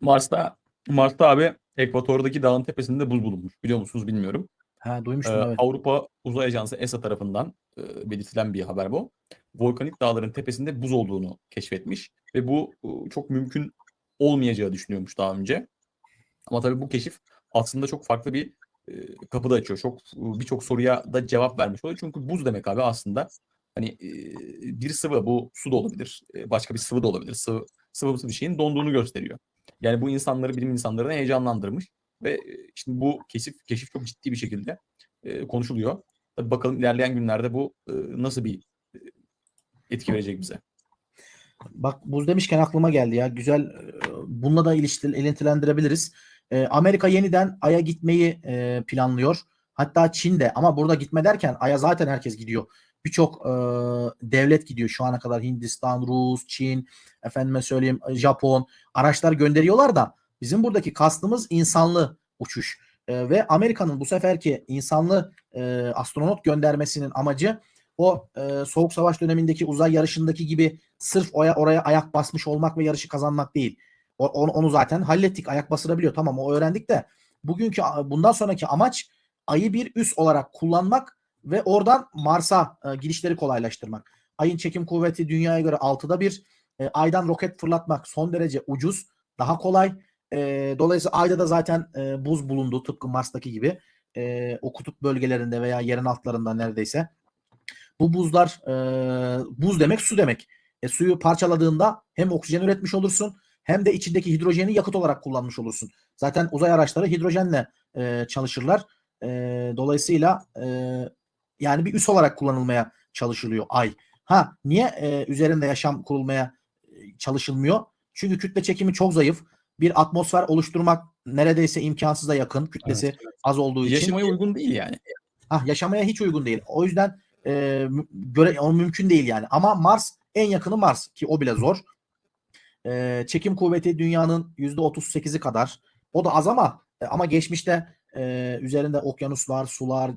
Mars'ta Mars'ta abi Ekvatordaki dağın tepesinde buz bulunmuş. Biliyor musunuz bilmiyorum. Ha Ee, duymuştum evet. Avrupa Uzay Ajansı ESA tarafından e, belirtilen bir haber bu. Volkanik dağların tepesinde buz olduğunu keşfetmiş ve bu e, çok mümkün olmayacağı düşünüyormuş daha önce. Ama tabii bu keşif aslında çok farklı bir e, kapı da açıyor. Çok birçok soruya da cevap vermiş oluyor. Çünkü buz demek abi aslında hani e, bir sıvı bu su da olabilir, e, başka bir sıvı da olabilir. Sıvı sıvımsı bir şeyin donduğunu gösteriyor. Yani bu insanları bilim insanlarını heyecanlandırmış ve e, şimdi bu keşif keşif çok ciddi bir şekilde e, konuşuluyor. Tabii bakalım ilerleyen günlerde bu e, nasıl bir e, etki verecek bize. Bak buz demişken aklıma geldi ya. Güzel e, bununla da ilişkili, ilintilendirebiliriz. E, Amerika yeniden Ay'a gitmeyi e, planlıyor. Hatta Çin'de ama burada gitme derken Ay'a zaten herkes gidiyor. Birçok e, devlet gidiyor şu ana kadar Hindistan, Rus, Çin, efendime söyleyeyim Japon araçlar gönderiyorlar da bizim buradaki kastımız insanlı uçuş. E, ve Amerika'nın bu seferki insanlı e, astronot göndermesinin amacı o e, soğuk savaş dönemindeki uzay yarışındaki gibi sırf oraya, oraya ayak basmış olmak ve yarışı kazanmak değil. O, onu, onu zaten hallettik. Ayak basılabiliyor. Tamam o öğrendik de bugünkü bundan sonraki amaç ayı bir üs olarak kullanmak ve oradan Mars'a e, girişleri kolaylaştırmak. Ayın çekim kuvveti dünyaya göre 6'da bir. E, aydan roket fırlatmak son derece ucuz, daha kolay. E, dolayısıyla ayda da zaten e, buz bulundu tıpkı Mars'taki gibi. E, o kutup bölgelerinde veya yerin altlarında neredeyse. Bu buzlar e, buz demek su demek. E, suyu parçaladığında hem oksijen üretmiş olursun hem de içindeki hidrojeni yakıt olarak kullanmış olursun. Zaten uzay araçları hidrojenle e, çalışırlar. E, dolayısıyla e, yani bir üs olarak kullanılmaya çalışılıyor ay. Ha niye e, üzerinde yaşam kurulmaya e, çalışılmıyor? Çünkü kütle çekimi çok zayıf. Bir atmosfer oluşturmak neredeyse imkansıza yakın. Kütlesi Evet, az olduğu için. Yaşamaya uygun değil yani. Ah yaşamaya hiç uygun değil. O yüzden e, göre o mümkün değil yani. Ama Mars en yakını Mars ki o bile zor. E, çekim kuvveti dünyanın %38'i kadar. O da az ama e, ama geçmişte e, üzerinde okyanuslar, sular,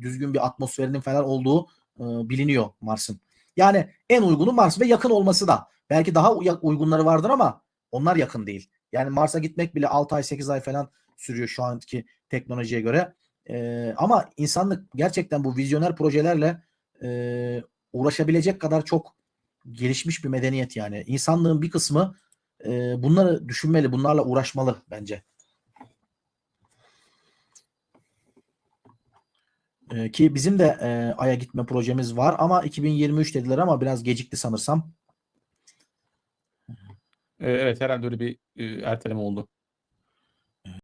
düzgün bir atmosferinin falan olduğu e, biliniyor Mars'ın. Yani en uygunu Mars ve yakın olması da. Belki daha uygunları vardır ama onlar yakın değil. Yani Mars'a gitmek bile 6 ay 8 ay falan sürüyor şu anki teknolojiye göre. Ee, ama insanlık gerçekten bu vizyoner projelerle e, uğraşabilecek kadar çok gelişmiş bir medeniyet yani. İnsanlığın bir kısmı e, bunları düşünmeli, bunlarla uğraşmalı bence. Ee, ki bizim de e, Ay'a gitme projemiz var ama 2023 dediler ama biraz gecikti sanırsam. Ee, evet herhalde öyle bir e, erteleme oldu.